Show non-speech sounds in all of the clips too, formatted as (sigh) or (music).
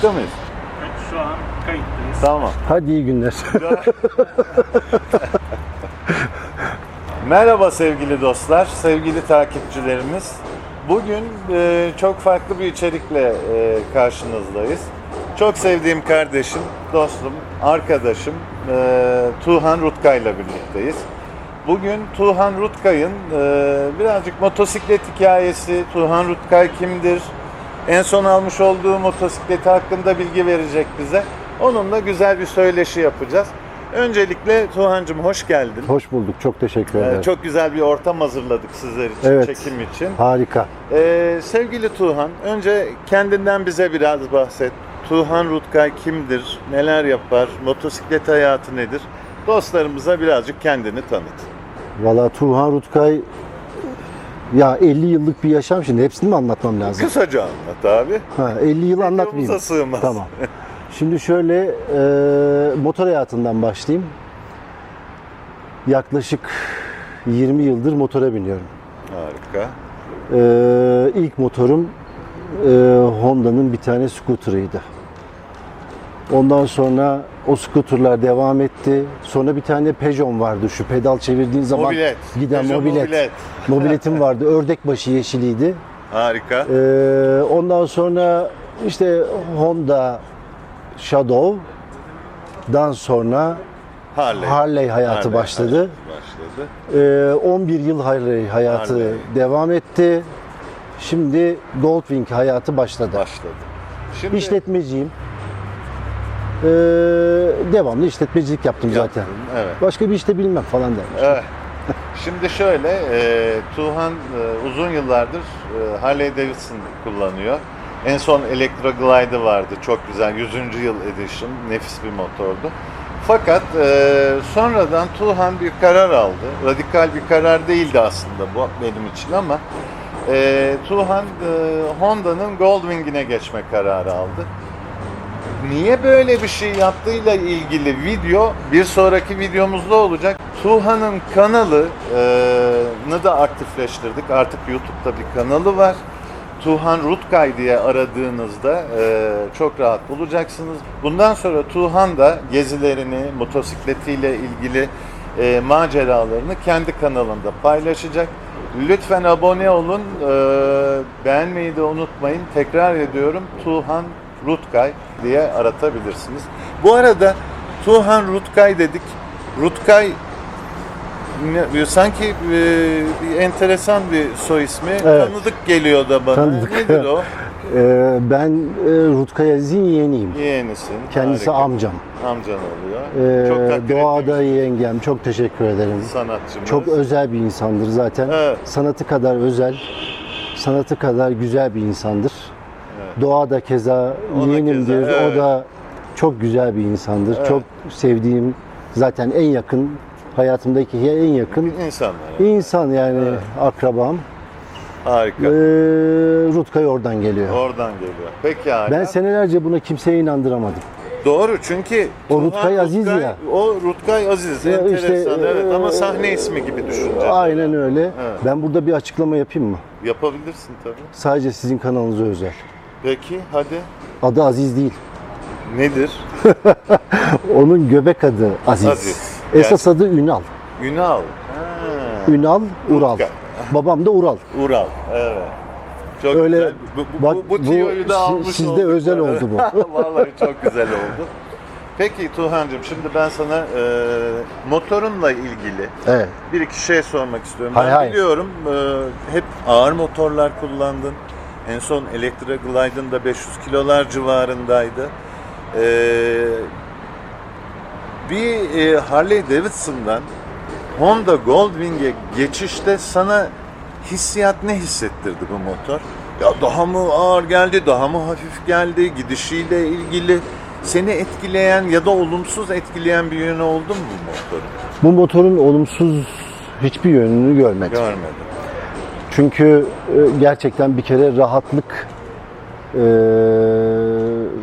Kayıtta mıyız? Şu an kayıttayız. Tamam. Hadi iyi günler. (laughs) Merhaba sevgili dostlar, sevgili takipçilerimiz. Bugün e, çok farklı bir içerikle e, karşınızdayız. Çok sevdiğim kardeşim, dostum, arkadaşım e, Tuğhan Rutkay ile birlikteyiz. Bugün Tuğhan Rutkay'ın e, birazcık motosiklet hikayesi, Tuğhan Rutkay kimdir, en son almış olduğu motosikleti hakkında bilgi verecek bize. Onunla güzel bir söyleşi yapacağız. Öncelikle Tuğhan'cığım hoş geldin. Hoş bulduk. Çok teşekkür Ee, ederim. Çok güzel bir ortam hazırladık sizler için, Evet. çekim için. Harika. Ee, sevgili Tuğhan, önce kendinden bize biraz bahset. Tuğhan Rutkay kimdir, neler yapar, motosiklet hayatı nedir? Dostlarımıza birazcık kendini tanıt. Valla Tuğhan Rutkay ya 50 yıllık bir yaşam şimdi hepsini mi anlatmam lazım? Kısaca anlat abi. Ha, 50 yıl anlatmayayım. Videomuza sığmaz. Tamam. Şimdi şöyle e, motor hayatından başlayayım. Yaklaşık 20 yıldır motora biniyorum. Harika. E, ilk motorum e, Honda'nın bir tane scooter'ıydı. Ondan sonra o scooter'lar devam etti. Sonra bir tane Peugeot vardı şu pedal çevirdiğin zaman Mobilet. giden Peugeot mobilet. mobilet. Mobiletim vardı. Ördekbaşı yeşiliydi. Harika. Ee, ondan sonra işte Honda Shadow'dan sonra Harley. Harley hayatı Harley başladı. başladı. Ee, 11 yıl Harley hayatı Harley. devam etti. Şimdi Goldwing hayatı başladı. Başladı. Şimdi İşletmeciyim. Ee, devamlı işletmecilik yaptım zaten. Yaptın, Evet. Başka bir işte bilmem falan dermiş. Evet. Şimdi şöyle, e, Tuğhan e, uzun yıllardır e, Harley Davidson kullanıyor. En son Electra Glide'ı vardı, çok güzel, 100. yıl edition, nefis bir motordu. Fakat e, sonradan Tuğhan bir karar aldı. Radikal bir karar değildi aslında bu benim için ama e, Tuğhan e, Honda'nın Goldwing'ine geçme kararı aldı. Niye böyle bir şey yaptığıyla ilgili video bir sonraki videomuzda olacak. Tuğhan'ın kanalını da aktifleştirdik. Artık YouTube'da bir kanalı var. Tuğhan Rutkay diye aradığınızda e, çok rahat bulacaksınız. Bundan sonra Tuğhan da gezilerini, motosikletiyle ilgili e, maceralarını kendi kanalında paylaşacak. Lütfen abone olun, e, beğenmeyi de unutmayın. Tekrar ediyorum Tuğhan Rutkay diye aratabilirsiniz. Bu arada Tuğhan Rutkay dedik. Rutkay sanki e, bir enteresan bir soy ismi. Evet. Tanıdık geliyor da bana. Tanıdık. Nedir o? Ee, (laughs) ben e, Rutkay Aziz'in yeğeniyim. Yeğenisin. Kendisi harika. amcam. Amcan oluyor. Ee, Çok takdir doğada yengem. Çok teşekkür ederim. sanatçımız. Çok özel bir insandır zaten. Evet. Sanatı kadar özel, sanatı kadar güzel bir insandır. Doğa da keza O yeğenimdir. keza, evet. O da çok güzel bir insandır. Evet. Çok sevdiğim, zaten en yakın, hayatımdaki en yakın insanlar. insan yani akrabam. Harika. Ee, Rutkay oradan geliyor. Oradan geliyor. Peki hala. Ben senelerce buna kimseye inandıramadım. Doğru çünkü O Rutkay Aziz ya. O Rutkay Aziz. Ya enteresan işte, evet ama e, sahne ismi gibi düşünce. Aynen öyle. Evet. Ben burada bir açıklama yapayım mı? Yapabilirsin tabii. Sadece sizin kanalınıza özel. Peki hadi. Adı Aziz değil. Nedir? (laughs) Onun göbek adı Aziz. Aziz. Esas adı Ünal. Ünal. Ha. Ünal Ural. Babam da Ural. Ural. Evet. Çok Öyle- güzel. Bu, bu, bak, bu, bu bu tiyoyu da almış sizde olduk. özel oldu (laughs) Vallahi çok güzel oldu. Peki Tuğhan'cığım şimdi ben sana e, motorunla ilgili Evet. bir iki şey sormak istiyorum. Hay ben hay. biliyorum e, hep ağır motorlar kullandın. En son Electra Glide'ın da 500 kilolar civarındaydı. E, bir e, Harley Davidson'dan Honda Goldwing'e geçişte sana hissiyat ne hissettirdi bu motor? Ya daha mı ağır geldi, daha mı hafif geldi, gidişiyle ilgili seni etkileyen ya da olumsuz etkileyen bir yönü oldu mu bu motorun? Bu motorun olumsuz hiçbir yönünü görmedim. Görmedim. Çünkü e, gerçekten bir kere rahatlık e,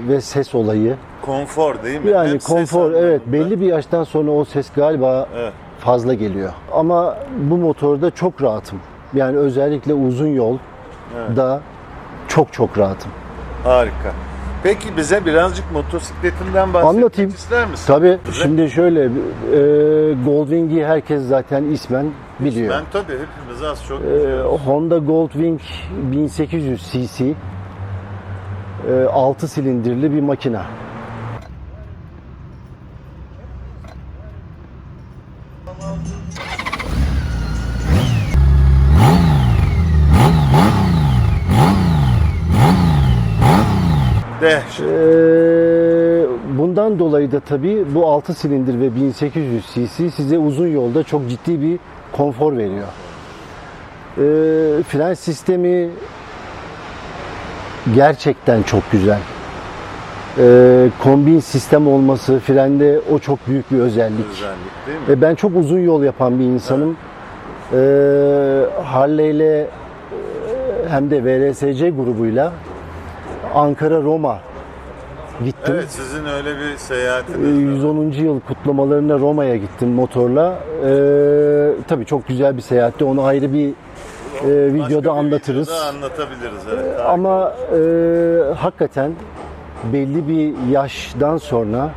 ve ses olayı. Konfor değil mi? Yani ses konfor evet belli bir yaştan sonra o ses galiba Evet. fazla geliyor. Ama bu motorda çok rahatım. Yani özellikle uzun yol da çok çok rahatım. Harika. Peki bize birazcık motosikletinden bahsetmek Anlatayım. ister misin? Tabii şimdi şöyle e, Goldwing'i herkes zaten ismen biliyor. Ben tabii hepimiz az çok biliyoruz. Honda Goldwing 1800 cc 6 silindirli bir makina. De. Ee, bundan dolayı da tabii bu 6 silindir ve 1800 cc size uzun yolda çok ciddi bir konfor veriyor. Ee, fren sistemi gerçekten çok güzel. Ee, kombin sistem olması frende o çok büyük bir özellik. Özellik değil mi? E, ben çok uzun yol yapan bir insanım. Ee, Harley ile e, hem de VRSC grubuyla Ankara Roma gittim. Evet sizin öyle bir Ee, seyahatiniz var. 110. yıl kutlamalarına Roma'ya gittim motorla. Ee, tabii çok güzel bir seyahatti. Onu ayrı bir e, Başka videoda bir anlatırız. videoda anlatabiliriz evet. Ama e, hakikaten belli bir yaştan sonra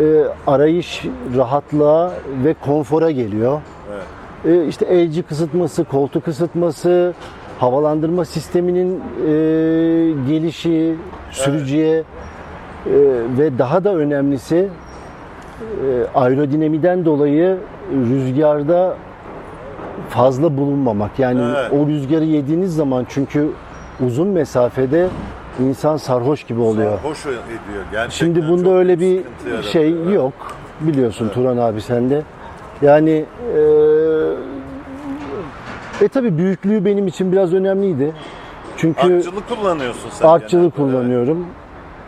e, arayış rahatlığa ve konfora geliyor. Evet. E, işte elci kısıtması, koltuk kısıtması, havalandırma sisteminin e, gelişi, sürücüye e, ve daha da önemlisi e, aerodinamiden dolayı rüzgarda fazla bulunmamak. Yani Evet. o rüzgarı yediğiniz zaman çünkü uzun mesafede insan sarhoş gibi oluyor. Hoş ediyor gerçekten. Şimdi bunda öyle bir yaratıyor. şey Evet. yok. Biliyorsun Turan abi sende. Yani e, e tabi büyüklüğü benim için biraz önemliydi. Çünkü Akçılı kullanıyorsun sen. artçılı genelde, kullanıyorum.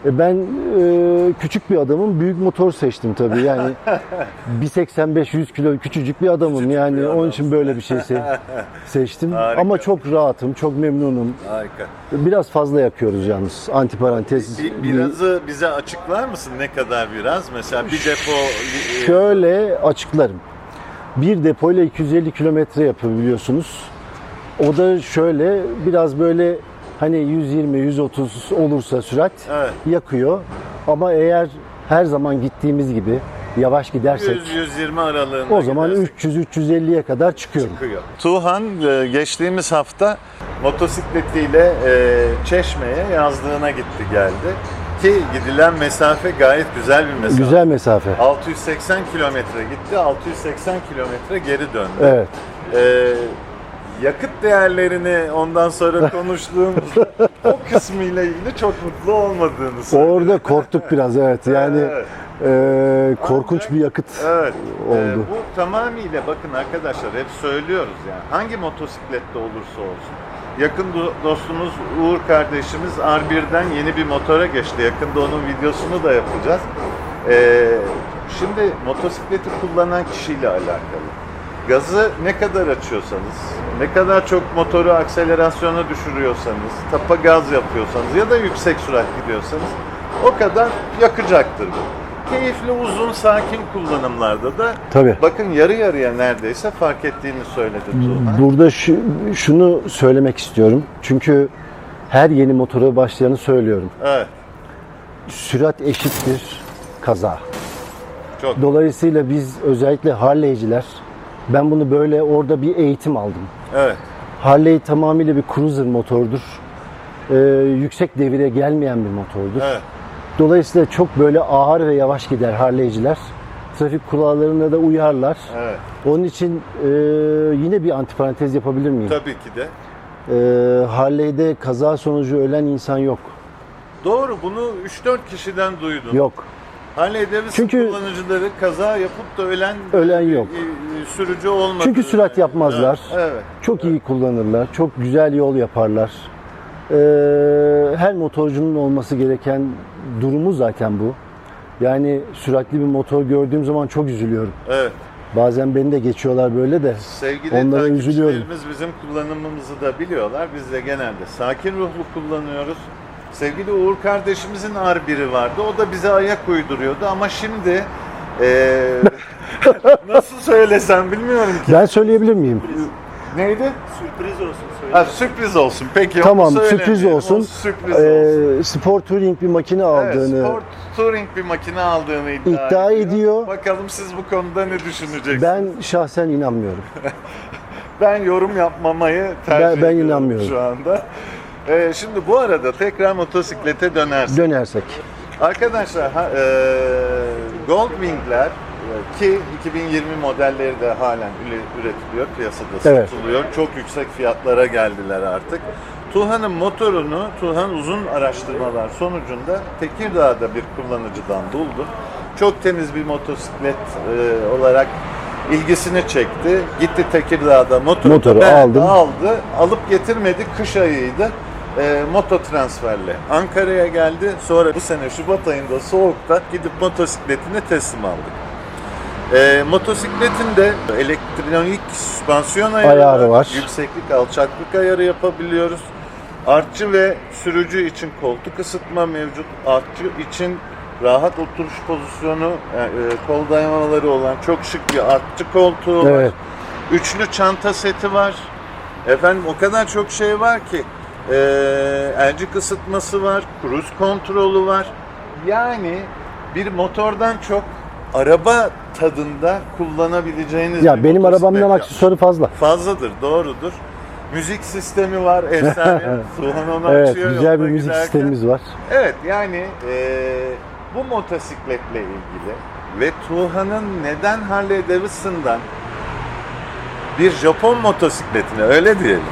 E, ben e, küçük bir adamım, büyük motor seçtim tabii. Yani (laughs) 1.85-100 kilo küçücük bir adamım. Küçücük yani bir onun için böyle bir şey se- (laughs) seçtim. Harika. Ama çok rahatım, çok memnunum. Evet. Harika. Biraz fazla yakıyoruz yalnız. Antiparantez. Bir, birazı bize açıklar mısın ne kadar biraz? Mesela bir depo e, Şöyle açıklarım. Bir depoyla 250 kilometre yapabiliyorsunuz. O da şöyle biraz böyle hani 120-130 olursa sürat Evet. yakıyor. Ama eğer her zaman gittiğimiz gibi yavaş gidersek 100-120 aralığında o zaman gidersek 300-350'ye kadar çıkıyorum. çıkıyor. Tuhan e, geçtiğimiz hafta motosikletiyle e, Çeşme'ye yazlığına gitti geldi. Ki gidilen mesafe gayet güzel bir mesafe. Güzel mesafe. 680 kilometre gitti, 680 kilometre geri döndü. Evet. Ee, yakıt değerlerini ondan sonra (laughs) konuştuğumuzda o kısmıyla ilgili çok mutlu olmadığını söyledi. Orada korktuk biraz evet. (laughs) Yani Evet. e, korkunç bir yakıt. Evet. oldu. Ee, bu tamamıyla bakın arkadaşlar hep söylüyoruz yani hangi motosiklette olursa olsun. Yakın do- dostumuz Uğur kardeşimiz R1'den yeni bir motora geçti. Yakında onun videosunu da yapacağız. Ee, şimdi motosikleti kullanan kişiyle alakalı. Gazı ne kadar açıyorsanız, ne kadar çok motoru akselerasyona düşürüyorsanız, tapa gaz yapıyorsanız ya da yüksek sürat gidiyorsanız o kadar yakacaktır bu. Keyifli, uzun, sakin kullanımlarda da Tabii. bakın yarı yarıya neredeyse fark ettiğini söyledi Tuğhan. Burada şu, şunu söylemek istiyorum. Çünkü her yeni motora başlayanı söylüyorum. Evet, Sürat eşittir kaza. çok Dolayısıyla biz özellikle Harley'ciler ben bunu böyle orada bir eğitim aldım. evet, Harley tamamıyla bir cruiser motordur. Ee, yüksek devire gelmeyen bir motordur. evet. Dolayısıyla çok böyle ağır ve yavaş gider Harley'ciler. Trafik kurallarına da uyarlar. Evet, Onun için e, yine bir antiparantez yapabilir miyim? tabii ki de. Ee, Harley'de kaza sonucu ölen insan yok. Doğru, bunu 3-4 kişiden duydum. Yok. Harley Davidson Çünkü- kullanıcıları kaza yapıp da ölen, Ölen yok. e, e, sürücü olmadı. Çünkü sürat yapmazlar. Evet. Çok iyi kullanırlar. Çok güzel yol yaparlar. Ee, her motorcunun olması gereken durumu zaten bu. Yani süratli bir motor gördüğüm zaman çok üzülüyorum. evet. Bazen beni de geçiyorlar böyle de. Sevgili Onlara üzülüyorum. bizim kullanımımızı da biliyorlar. Biz de genelde sakin ruhlu kullanıyoruz. Sevgili Uğur kardeşimizin R1'i vardı. O da bize ayak uyduruyordu ama şimdi Ee, (laughs) nasıl söylesem bilmiyorum ki. Ben söyleyebilir miyim? Neydi? Sürpriz olsun söyle. Ha, sürpriz olsun. Peki onu Tamam söylemeyelim. sürpriz olsun. O Sürpriz olsun. Ee, Spor Touring bir makine Evet, aldığını Sport Touring bir makine aldığını iddia, iddia ediyor. Bakalım siz bu konuda ne düşüneceksiniz? ben şahsen inanmıyorum. (laughs) Ben yorum yapmamayı tercih Ben- ben ediyorum inanmıyorum. şu anda. Ee, şimdi bu arada tekrar motosiklete dönersek. Dönersek. Arkadaşlar ha, e, Goldwing'ler ki 2020 modelleri de halen üre- üretiliyor, piyasada Evet. satılıyor. Çok yüksek fiyatlara geldiler artık. Tuhan'ın motorunu Tuhan uzun araştırmalar sonucunda Tekirdağ'da bir kullanıcıdan buldu. Çok temiz bir motosiklet e, olarak ilgisini çekti. Gitti Tekirdağ'da motoru, Motoru aldım. aldı. Alıp getirmedi. Kış ayıydı. E, moto transferle Ankara'ya geldi. Sonra bu sene Şubat ayında soğukta gidip motosikletini teslim aldık. E, motosikletin de elektronik süspansiyon ayarı, Ayarı var. Yükseklik, alçaklık ayarı yapabiliyoruz. Artçı ve sürücü için koltuk ısıtma mevcut. Artçı için rahat oturuş pozisyonu, e, e, kol dayamaları olan çok şık bir artçı koltuğu var. Evet. Üçlü çanta seti var. Efendim o kadar çok şey var ki. Ee, elcik ısıtması var, cruise kontrolü var. Yani bir motordan çok araba tadında kullanabileceğiniz Ya bir benim motosiklet arabamdan yapmış. aksesuarı fazla. Fazladır, doğrudur. Müzik sistemi var, (laughs) efsane. Tuhan onu Evet, açıyor güzel bir yolda müzik giderken. sistemimiz var. Evet yani eee, bu motosikletle ilgili ve Tuhan'ın neden Harley Davidson'dan bir Japon motosikletine öyle diyelim.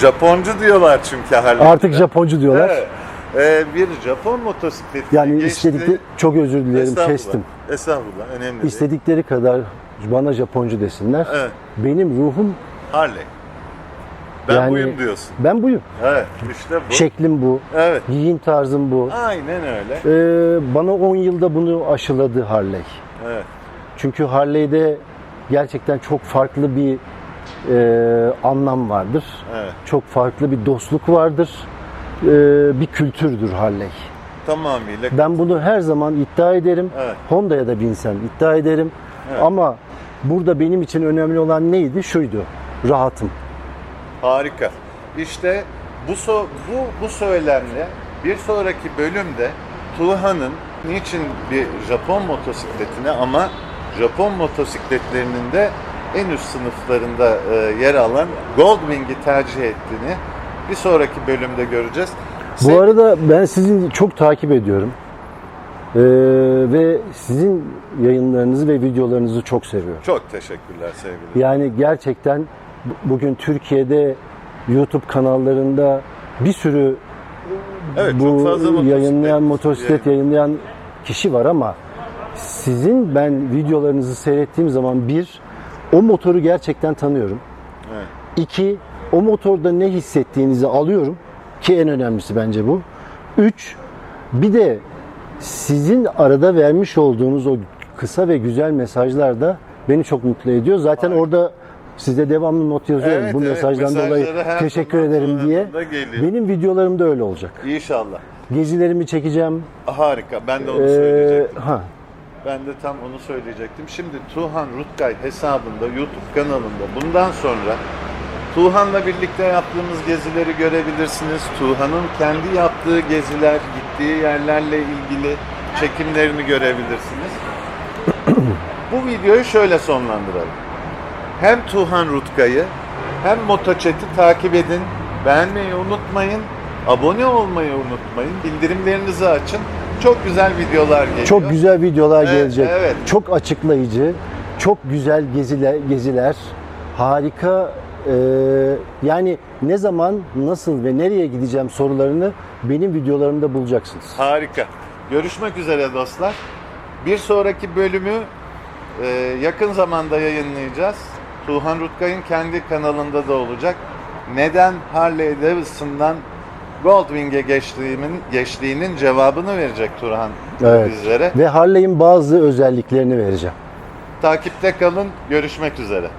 Japoncu diyorlar çünkü Harley. Artık Japoncu diyorlar. Evet. Eee, bir Japon motosikletine Yani geçti. istedikleri çok özür dilerim Estağfurullah, kestim. Estağfurullah önemli değil. İstedikleri kadar bana Japoncu desinler. Evet. Benim ruhum Harley. Ben Yani- buyum diyorsun. ben buyum. Evet işte bu. Şeklim bu. Evet. Giyim tarzım bu. Aynen öyle. Ee, bana 10 yılda bunu aşıladı Harley. Evet. Çünkü Harley'de gerçekten çok farklı bir e, anlam vardır. Evet. Çok farklı bir dostluk vardır. E, bir kültürdür Harley. Tamamıyla. Ben bunu her zaman iddia ederim. Evet. Honda'ya da binsem iddia ederim. Evet. Ama burada benim için önemli olan neydi? Şuydu. Rahatım. Harika. İşte bu so bu bu söylemle bir sonraki bölümde Tuhan'ın niçin bir Japon motosikletine ama Japon motosikletlerinin de en üst sınıflarında e, yer alan Goldwing'i tercih ettiğini bir sonraki bölümde göreceğiz. Bu Sev- arada ben sizin çok takip ediyorum. Ee, ve sizin yayınlarınızı ve videolarınızı çok seviyorum. çok teşekkürler sevgili. Yani gerçekten bu- bugün Türkiye'de YouTube kanallarında bir sürü Evet, bu çok fazla motosiklet yayınlayan motosiklet yayın- yayınlayan kişi var ama sizin ben videolarınızı seyrettiğim zaman bir o motoru gerçekten tanıyorum. Evet. İki o motorda ne hissettiğinizi alıyorum ki en önemlisi bence bu. Üç bir de sizin arada vermiş olduğunuz o kısa ve güzel mesajlar da beni çok mutlu ediyor. Zaten orada size devamlı not yazıyorum. Evet, Bu evet, mesajdan dolayı teşekkür ederim diye. geliyor. Benim videolarımda öyle olacak. İnşallah. Gezilerimi çekeceğim. Harika. Ben de onu Ee, söyleyecektim. ha, Ben de tam onu söyleyecektim. Şimdi Tuhan Rutkay hesabında, YouTube kanalında bundan sonra Tuhan'la birlikte yaptığımız gezileri görebilirsiniz. Tuhan'ın kendi yaptığı geziler, gittiği yerlerle ilgili çekimlerini görebilirsiniz. Bu videoyu şöyle sonlandıralım. Hem Tuhan Rutkay'ı hem Motoçet'i takip edin. Beğenmeyi unutmayın. Abone olmayı unutmayın. Bildirimlerinizi açın. Çok güzel videolar geliyor. çok güzel videolar Evet, gelecek. evet. Çok açıklayıcı, çok güzel geziler, geziler. Harika e, yani ne zaman, nasıl ve nereye gideceğim sorularını benim videolarımda bulacaksınız. Harika. Görüşmek üzere dostlar. Bir sonraki bölümü e, yakın zamanda yayınlayacağız. Tuhan Rutkay'ın kendi kanalında da olacak. Neden Harley Davidson'dan Goldwing'e geçtiğimin, geçtiğinin cevabını verecek Turhan Evet. bizlere. Ve Harley'in bazı özelliklerini vereceğim. Takipte kalın. Görüşmek üzere.